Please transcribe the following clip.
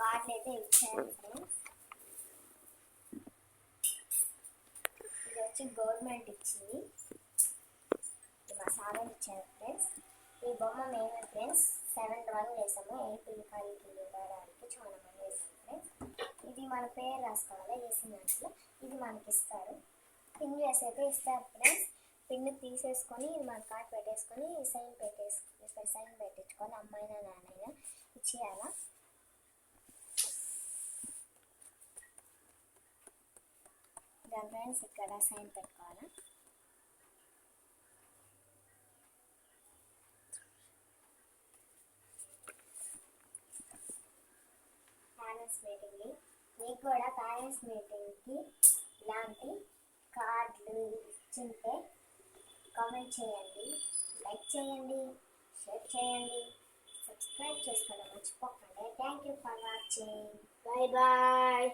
ఇచ్చారు ఫ్రెండ్స్ ఇది వచ్చి గవర్నమెంట్ ఇచ్చింది. ఇది మా ఇచ్చారు ఫ్రెండ్స్ ఈ బొమ్మ మేము ఫ్రెండ్స్ సెవెన్ డ్రాయింగ్ వేసాము. ఏ పిల్లకాయలకి ఇవ్వడానికి చాలా మంది వేసాము ఫ్రెండ్స్ ఇది మన పేరు రాసుకోవాలి? వేసిన దాంట్లో ఇది మనకి ఇస్తారు. పిన్ చేసాక ఇస్తారు ఫ్రెండ్స్ పిన్ తీసేసుకొని ఇది మన కార్డ్ పెట్టేసుకొని సైన్ పెట్టేసుకొని సైన్ పెట్టించుకొని అమ్మాయినా నాన్నైనా ఇచ్చేయాలా? దాని ఫ్రెండ్స్ ఇక్కడ సైన్ పెట్టుకోవాలి? పేరెంట్స్ మీటింగ్ని మీకు కూడా పేరెంట్స్ మీటింగ్కి ఇలాంటి కార్డులు ఇచ్చింటే కామెంట్ చేయండి లైక్ చేయండి షేర్ చేయండి సబ్స్క్రైబ్ చేసుకోవడం మర్చిపోకండి. Thank you for watching bye bye